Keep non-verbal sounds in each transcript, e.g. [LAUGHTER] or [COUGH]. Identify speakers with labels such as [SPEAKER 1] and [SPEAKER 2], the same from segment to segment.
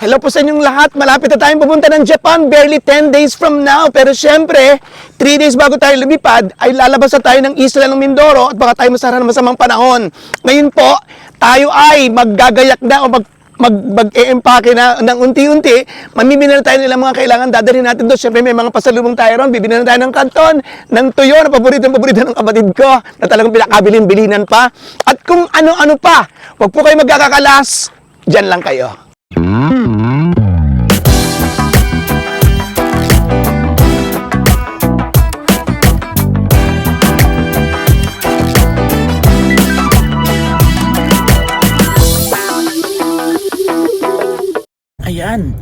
[SPEAKER 1] Hello po sa inyong lahat. Malapit na tayong pupunta ng Japan. Barely 10 days from now. Pero syempre, 3 days bago tayo lumipad, ay lalabas na tayo ng isla ng Mindoro at baka tayo masara ng masamang panahon. Ngayon po, tayo ay maggagayak na o mag mag mag-e-empake na ng unti-unti, mamimili na tayo nilang mga kailangan, dadalhin natin doon. Siyempre may mga pasalubong tayo ron, bibili na tayo ng kanton, ng tuyo, na paborito ng paborito ng kapatid ko, na talagang pinakabilin-bilinan pa. At kung ano-ano pa, huwag po kayo magkakakalas, dyan lang kayo. Ayan,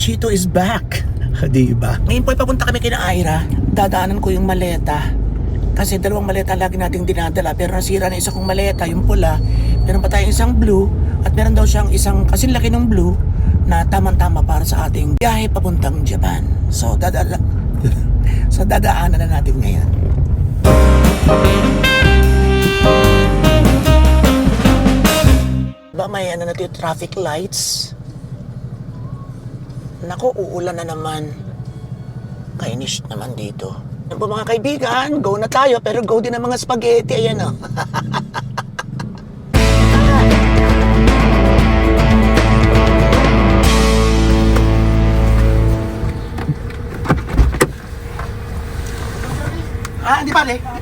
[SPEAKER 1] Chito is back. [LAUGHS] Di ba? Ngayon po, papunta kami kina Ira. Dadaanan ko yung maleta. Kasi dalawang maleta lagi nating dinadala. Pero nasira na isa kong maleta, yung pula. Meron pa tayong isang blue. At meron daw siyang isang kasing laki ng blue na tamang-tama para sa ating biyahe papuntang Japan. So, dadala... [LAUGHS] so, dadaanan na natin ngayon. Ba may ano na traffic lights? Nako, uulan na naman. Kainis naman dito. Yan po mga kaibigan, go na tayo, pero go din ang mga spaghetti. Ayan o. ah, [LAUGHS] di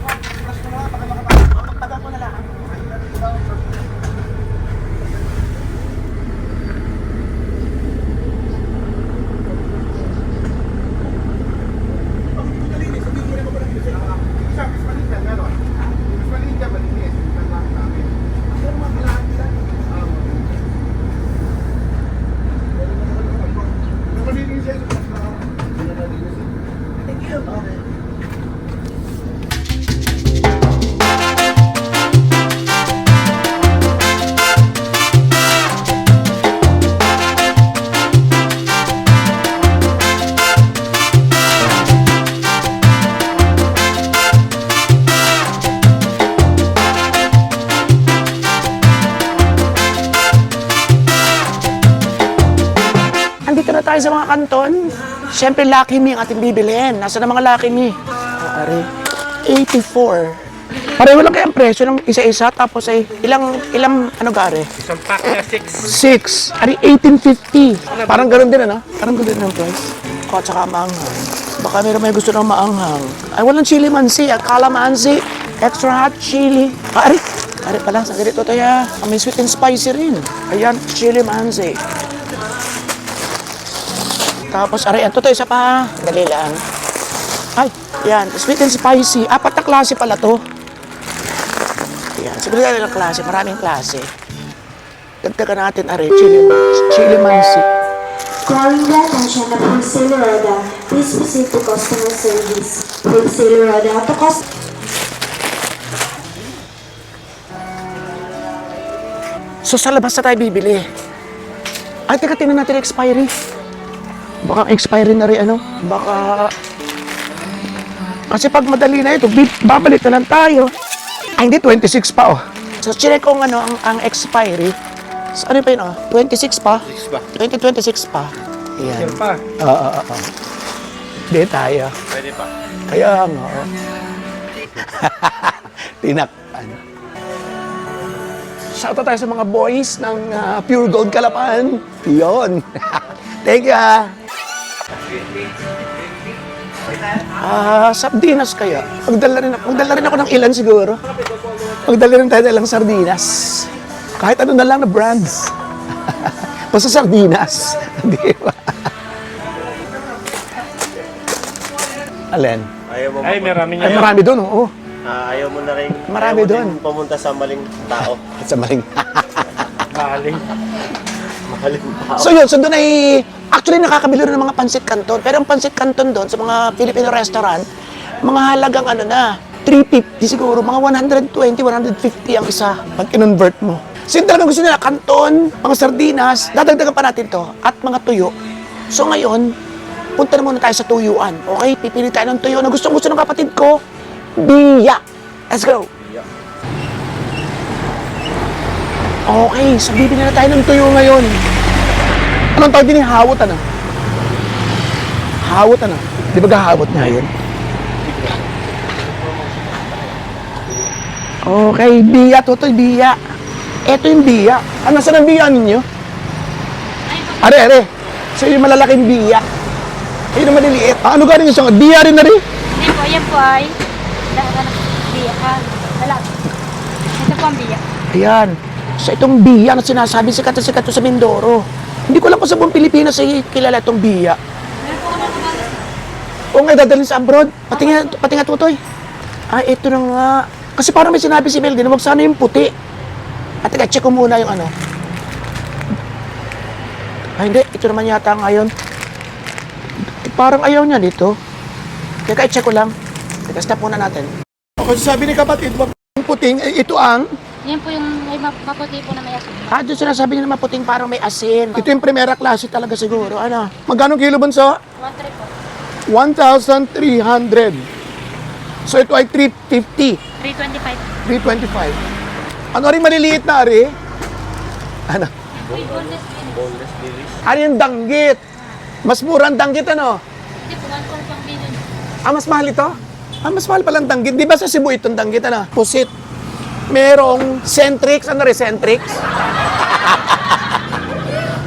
[SPEAKER 1] tayo sa mga kanton. Siyempre, Lucky Me ang ating bibilhin. Nasa na mga Lucky Me? Oh, ari, 84. Pareho lang kaya ang presyo ng isa-isa. Tapos ay ilang, ilang, ano gare?
[SPEAKER 2] Isang pack na 6.
[SPEAKER 1] 6. Ari, 1850. Parang ganun din, ano? Parang ganun din ang price. O, tsaka maanghang. Baka meron may gusto ng maanghang. Ay, walang chili mansi at calamansi. Extra hot chili. Ari, ari pala, sa ganito tayo. May sweet and spicy rin. Ayan, chili mansi. Tapos, aray, ito to, isa pa. Dali lang. Ay, yan. Sweet and spicy. Apat na klase pala to. Yan. Siguro yan ang klase. Maraming klase. Dagdagan natin, aray, chili, chili mansi.
[SPEAKER 3] Calling the attention of Wholesaler Roda, please proceed to customer service. Wholesaler Roda, to cost
[SPEAKER 1] So, sa labas na tayo bibili. Ay, teka, tingnan natin expiry. Baka expiry na rin, ano? Baka... Kasi pag madali na ito, babalik na lang tayo. Ay, hindi, 26 pa, oh. So, chinek ko ano, ang, ang expiry. So, ano pa yun, oh? 26 pa?
[SPEAKER 2] 6 ba?
[SPEAKER 1] 2026 pa. Ayan.
[SPEAKER 2] Yan pa.
[SPEAKER 1] Oo, oo, oo. Hindi tayo.
[SPEAKER 2] Pwede pa.
[SPEAKER 1] Kaya nga. oh. [LAUGHS] Tinakpan. Shoutout tayo sa mga boys ng ah, Pure Gold Kalapan. Yun. [LAUGHS] Thank you ah. Ah, sardinas kaya. Magdala rin, ako- magdala rin ako ng ilan siguro. Magdala rin tayo ng ilang sardinas. Kahit ano na lang na brands. [LAUGHS] Basta sardinas. [LAUGHS] Di ba? Alin?
[SPEAKER 4] Ayaw mo,
[SPEAKER 2] Ay, marami
[SPEAKER 1] Ay,
[SPEAKER 2] niya.
[SPEAKER 1] marami doon, oo.
[SPEAKER 4] Ah, ayaw mo na rin.
[SPEAKER 1] Marami
[SPEAKER 4] ayaw mo
[SPEAKER 1] doon.
[SPEAKER 4] din pumunta sa maling tao.
[SPEAKER 1] At [LAUGHS] sa maling.
[SPEAKER 4] Maling.
[SPEAKER 1] So yun, so doon ay, actually nakakabili rin ng mga pansit canton. Pero ang pansit canton doon sa mga Filipino restaurant, mga halagang ano na, 350 siguro, mga 120, 150 ang isa pag kinonvert mo. So yun talagang gusto nila, canton, mga sardinas, dadagdagan pa natin to, at mga tuyo. So ngayon, punta na muna tayo sa tuyuan. Okay, pipili tayo ng tuyo na gustong gusto ng kapatid ko, biya. Let's go. Okay, so bibili na tayo ng tuyo ngayon. Anong tawag din yung hawot ano? Hawot ano? Di ba gahawot nga yun? Okay, biya, Totoy, biya. Ito yung biya. Ano, saan ang biya ninyo? Are, are. So yung malalaking biya. Ayun ang maliliit. Ah, ano galing yung sangod? Biya rin na rin.
[SPEAKER 5] Hindi po, yan po ay biya. Ah, dalag. Ito po ang biya.
[SPEAKER 1] Ayan. So itong biya na sinasabi, sikat na sikat to sa Mindoro. Hindi ko lang kung sa buong Pilipinas ay kilala itong biya. O nga, dadalhin sa abroad. Pati nga, pati nga tutoy. Ah, ito na nga. Kasi parang may sinabi si Melvin, huwag sana yung puti. At teka, check ko muna yung ano. Ay, hindi. Ito naman yata ngayon. Parang ayaw niya dito. Teka, i-check ko lang. Teka, stop muna natin. Okay, sabi ni kapatid, wag puting, eh, ito ang...
[SPEAKER 5] Yan po yung may map- maputi po na may asin.
[SPEAKER 1] Ah, doon sinasabi nila maputing parang may asin. Ito yung primera klase talaga siguro. Ano? Magkano kilo bunso?
[SPEAKER 5] One trip po.
[SPEAKER 1] 1,300. So ito ay 350.
[SPEAKER 5] 325.
[SPEAKER 1] 325. Ano rin maliliit na ari? Ano?
[SPEAKER 5] Uy, boneless din.
[SPEAKER 4] Boneless dilis.
[SPEAKER 1] Ano yung danggit? Mas mura ang danggit ano?
[SPEAKER 5] Hindi po, one call pang billion.
[SPEAKER 1] Ah, mas mahal ito? Ah, mas mahal palang danggit. Di ba sa Cebu itong danggit ano? Pusit. Merong Centrix. Ano rin Centrix?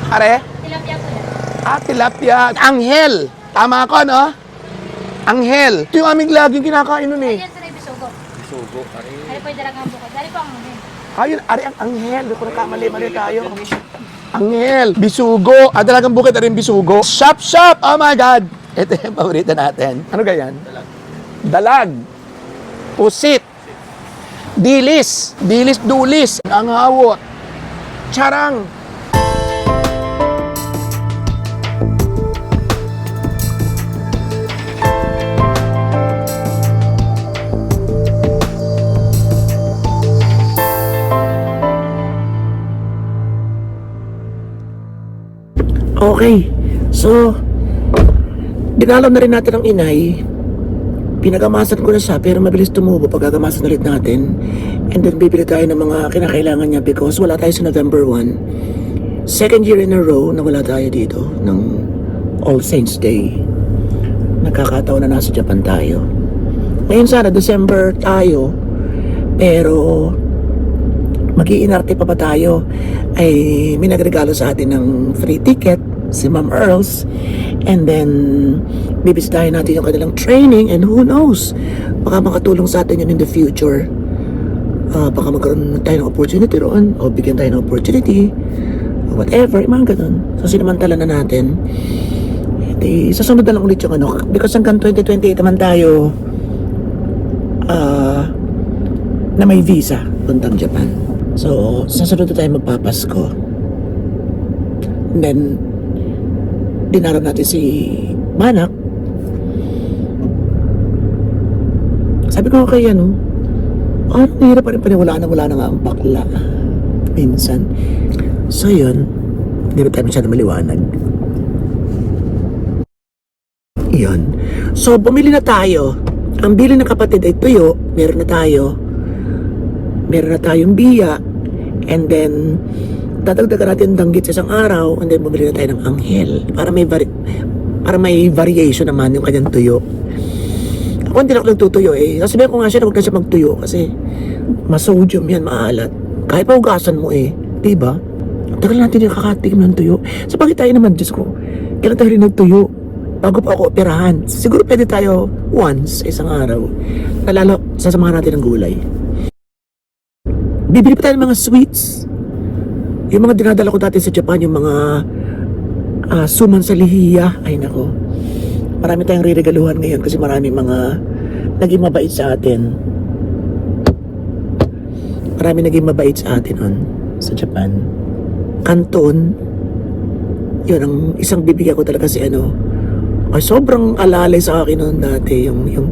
[SPEAKER 1] Are?
[SPEAKER 5] Tilapia po yan.
[SPEAKER 1] Ah, tilapia. Anghel. Tama ako, no? Anghel. Ito yung aming laging kinakain nun eh.
[SPEAKER 5] Ayan sa bisugo.
[SPEAKER 4] Sugo. Ari.
[SPEAKER 5] Ano po yung dalagang bukod. Dari po ang muhin.
[SPEAKER 1] Ayun, ari ang anghel. Hindi ko nakamali-mali tayo. Anghel, bisugo. Ah, dalagang bukid na rin bisugo. Shop, shop! Oh my God! Ito yung paborito natin. Ano ganyan? Dalag. Dalag. Pusit. Dilis. Dilis, dulis. Ang hawot. Charang. Okay. So, dinalaw na rin natin ang inay. Pinagamasan ko na siya pero mabilis tumubo pag gagamasan ulit natin. And then bibili tayo ng mga kinakailangan niya because wala tayo sa November 1. Second year in a row na wala tayo dito ng All Saints Day. Nakakataon na nasa Japan tayo. Ngayon sana December tayo pero mag-iinarte pa ba tayo ay may nagregalo sa atin ng free ticket si Ma'am Earls and then bibisitahin natin yung kanilang training and who knows baka makatulong sa atin yun in the future Ah, baka magkaroon tayo ng opportunity roon o bigyan tayo ng opportunity or whatever, mga ganun so sinamantala na natin Di, sa sunod na lang ulit yung ano because hanggang 2028 naman tayo ah na may visa puntang Japan. So, sa sunod na tayo magpapasko. And then, dinarap natin si Manak. Sabi ko kay ano, ah, nahirap pa rin paniwala na wala na nga ang bakla. Minsan. So, yun. Hindi na tayo masyado maliwanag. Yun. So, bumili na tayo. Ang bili ng kapatid ay tuyo. Meron na tayo. Meron na tayong biya. And then, dadagdagan natin ng danggit sa isang araw. And then, bumili na tayo ng anghel. Para may, vari- para may variation naman yung kanyang tuyo. Ako hindi na ako nagtutuyo eh. Sasabihin ko nga siya na huwag na siya magtuyo kasi masodium yan, maalat. Kahit paugasan mo eh. Diba? Tagal natin yung kakatikim ng tuyo. Sa bagay tayo naman, Diyos ko, kailan tayo rin nagtuyo? Bago pa ako operahan. Siguro pwede tayo once isang araw. Nalalo, sasamahan natin ng gulay. Bibili pa tayo ng mga sweets. Yung mga dinadala ko dati sa Japan, yung mga ah, suman sa lihiya. Ay nako. Marami tayong riregaluhan ngayon kasi marami mga naging mabait sa atin. Marami naging mabait sa atin on sa Japan. Canton, yun ang isang bibigyan ko talaga si ano, ay sobrang alalay sa akin noon dati yung yung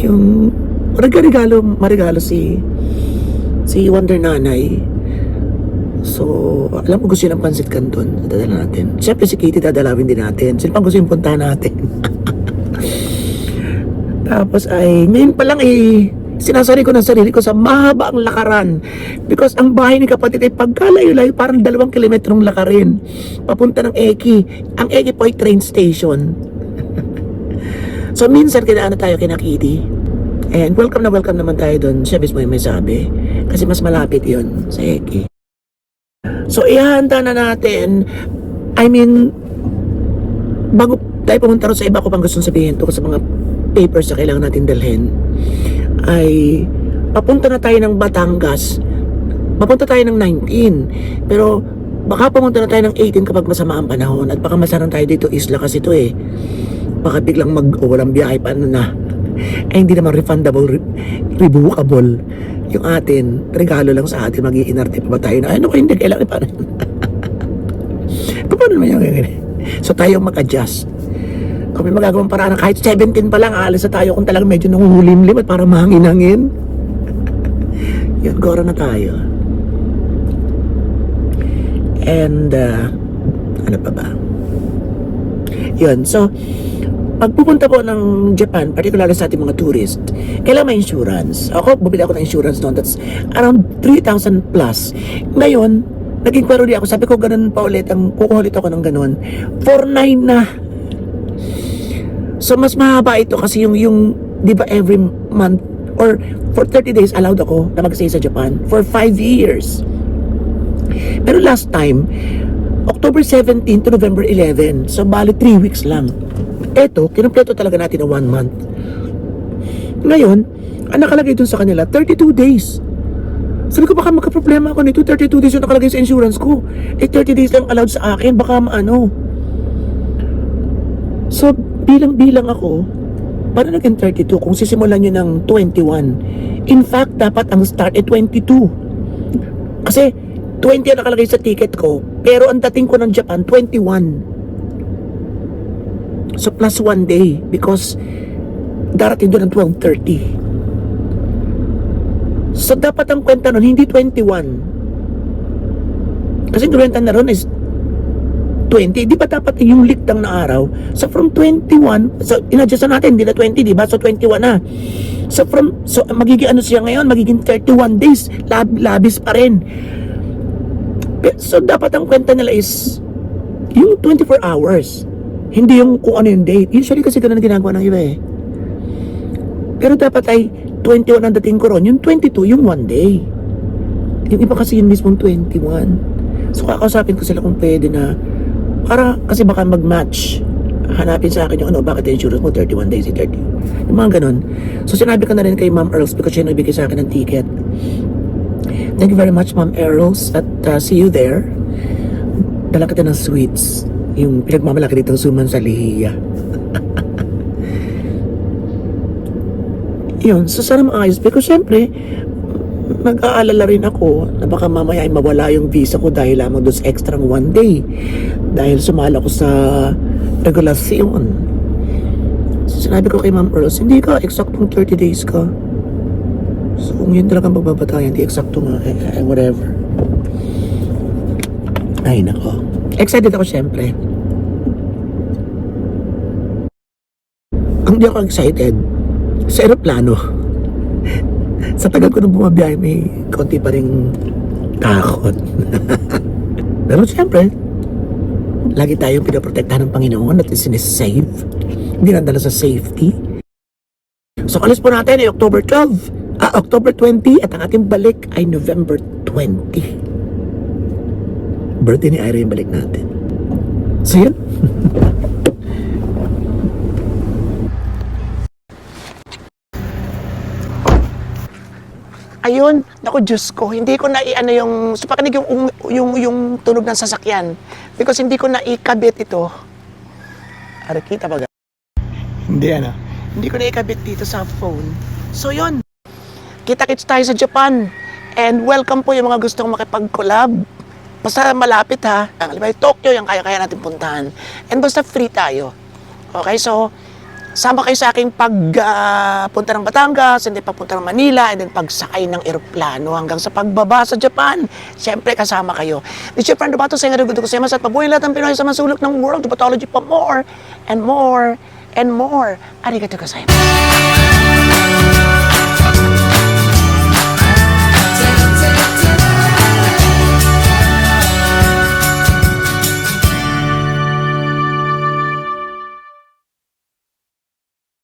[SPEAKER 1] yung regalo marigalo si si Wonder Nanay so alam ko gusto ng Pansit Canton dadala natin syempre si Kitty dadalawin din natin sino pang gusto yung puntahan natin [LAUGHS] tapos ay ngayon pa lang eh sinasari ko ng sarili ko sa mahaba ang lakaran. Because ang bahay ni kapatid ay pagkalayo-layo, parang dalawang kilometrong lakarin. Papunta ng Eki. Ang Eki po ay train station. [LAUGHS] so minsan kinaan tayo kina Kitty. And welcome na welcome naman tayo doon. Siya mismo yung may sabi. Kasi mas malapit yon sa Eki. So ihahanda na natin. I mean, bago tayo pumunta sa iba ko pang gustong sabihin to sa mga papers na kailangan natin dalhin ay papunta na tayo ng Batangas. Papunta tayo ng 19 pero baka pumunta na tayo ng 18 kapag masama ang panahon at baka masaran tayo dito isla kasi to eh. Baka biglang mag o walang biyahe paano na? [LAUGHS] Ay hindi naman refundable re- revocable yung atin regalo lang sa atin mag-iinarte pa ba tayo na ano ko hindi kailangan paano [LAUGHS] paano naman yung ganyan so tayo mag-adjust kung may magagawang paraan kahit 17 pa lang, aalis na tayo kung talagang medyo nanguhulimlim at para mahangin-hangin. [LAUGHS] Yun, gora na tayo. And, uh, ano pa ba? Yun, so, pag pupunta po ng Japan, particularly sa ating mga tourist, kailangan may insurance. Ako, bumili ako ng insurance noon. That's around 3,000 plus. Ngayon, naging di ako. Sabi ko, ganun pa ulit. Ang kukuha ulit ako ng ganun. 4,900 na. So mas mahaba ito kasi yung yung 'di ba every month or for 30 days allowed ako na mag-stay sa Japan for 5 years. Pero last time October 17 to November 11. So bali 3 weeks lang. Eto, kinumpleto talaga natin na 1 month. Ngayon, ang nakalagay dun sa kanila 32 days. Sabi ko baka magka-problema ako nito 32 days yung nakalagay sa insurance ko. Eh 30 days lang allowed sa akin baka maano. So, bilang-bilang ako, paano naging 32 kung sisimulan nyo ng 21? In fact, dapat ang start ay 22. Kasi, 20 ang nakalagay sa ticket ko, pero ang dating ko ng Japan, 21. So, plus one day, because darating doon ng 12.30. So, dapat ang kwenta nun, hindi 21. Kasi kwenta na ron is 20, di ba dapat yung liktang na araw? So from 21, so inadjust na natin, hindi na 20, di ba? So 21 na. So from, so magiging ano siya ngayon, magiging 31 days, lab, labis pa rin. So dapat ang kwenta nila is yung 24 hours. Hindi yung kung ano yung date. Usually kasi ganun ginagawa ng iba eh. Pero dapat ay 21 ang dating ko ron, yung 22, yung one day. Yung iba kasi yung mismong 21. So kakausapin ko sila kung pwede na para kasi baka mag-match hanapin sa akin yung ano, bakit insurance mo 31 days, eh, 30. Yung mga ganun. So sinabi ko na rin kay Ma'am Earls because siya nagbigay sa akin ng ticket. Thank you very much Ma'am Earls at uh, see you there. Dala kita ng sweets. Yung pinagmamalaki dito suman sa lihiya. Yun, so sana maayos. Because syempre, nag-aalala rin ako na baka mamaya ay mawala yung visa ko dahil lamang doon sa extra one day. Dahil sumala ko sa regulasyon. So, sinabi ko kay Ma'am Earls, hindi ka, eksaktong 30 days ka. So, kung yun talagang pagbabatayan, hindi eksakto nga, eh, eh, whatever. Ay, nako. Excited ako syempre. Ang di ako excited sa aeroplano. sa tagal ko nung bumabiyahe, may konti pa rin takot. [LAUGHS] Pero siyempre, lagi tayong pinaprotektahan ng Panginoon at sinisave. Hindi na dala sa safety. So, alis po natin ay October 12, ah, October 20 at ang ating balik ay November 20. Birthday ni Ira yung balik natin. So, yun. [LAUGHS] Ayun, naku Diyos ko, hindi ko na ano yung, so pakinig yung, yung, yung tunog ng sasakyan. Because hindi ko na ikabit ito. Ari, kita ba? Hindi ano. Hindi ko na ikabit dito sa phone. So yun, kita-kits tayo sa Japan. And welcome po yung mga gustong makipag-collab. Basta malapit ha. Ang Tokyo, yung kaya-kaya natin puntahan. And basta free tayo. Okay, so, sama kayo sa aking pagpunta ng Batangas, and then pagpunta ng Manila, and then pagsakay ng eroplano hanggang sa pagbaba sa Japan. Siyempre, kasama kayo. This is your friend Robato, sa Ingadugudu ko sa at mabuhay lahat ng Pinoy sa masulok ng world, pathology pa more, and more, and more. Arigato gozaimasu.